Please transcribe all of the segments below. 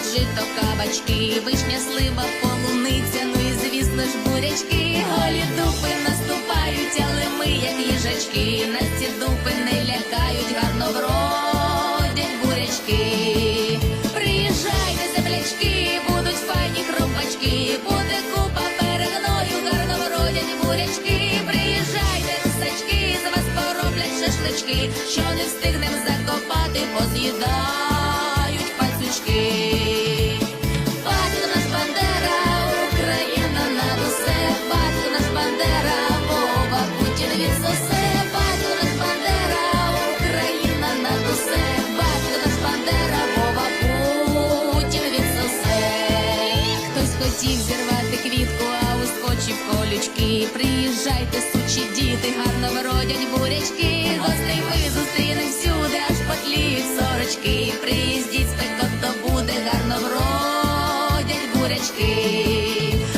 кабачки, вишня, слива, полуниця, ну і звісно ж бурячки. Голі дупи наступають, але ми, як їжачки, нас ці дупи не лякають, гарно вродять бурячки. Приїжджайте, землячки, будуть файні хрумпачки, буде купа перегною, гарно вродять бурячки. Приїжджайте, русачки, з вас пороблять шашлички, що не встигнем закопати, поз'їдають пацючки. Приїжджайте, сучі діти, гарно вродять бурячки. Гостей ми зустрінем всюди, аж потліють сорочки. Приїздіть, спекотно буде, гарно вродять бурячки.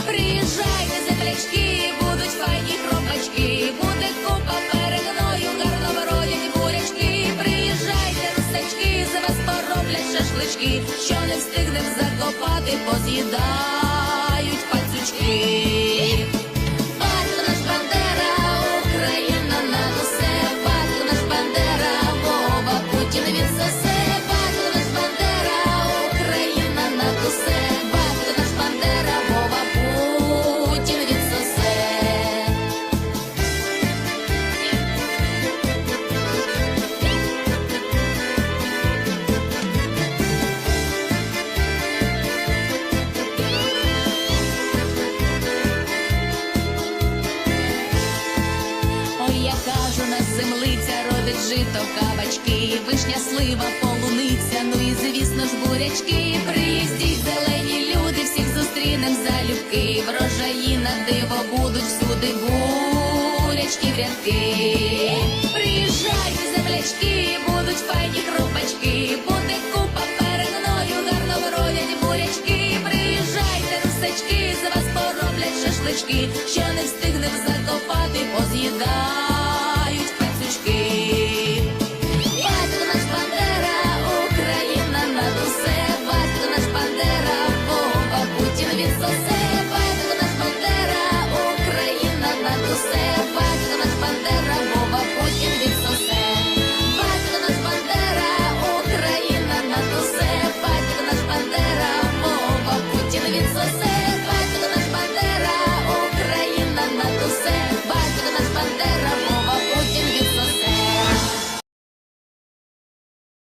Приїжджайте, землячки, будуть файні хропачки. Буде купа перегною, гарно вродять бурячки. Приїжджайте, русачки, за вас пороблять шашлички. Що не встигнем закопати, поз'їдають пацючки. Землиця родить жито, кабачки, вишня, слива, полуниця, ну і звісно ж бурячки. Приїздіть, зелені люди, всіх зустрінем залюбки. Врожаї на диво будуть всюди бурячки рядки. Приїжджайте, землячки, будуть файні крупачки, буде купа перегною, гарно вродять бурячки. Приїжджайте, русачки, за вас пороблять шашлички, що не встигнем закопати, поз'їдають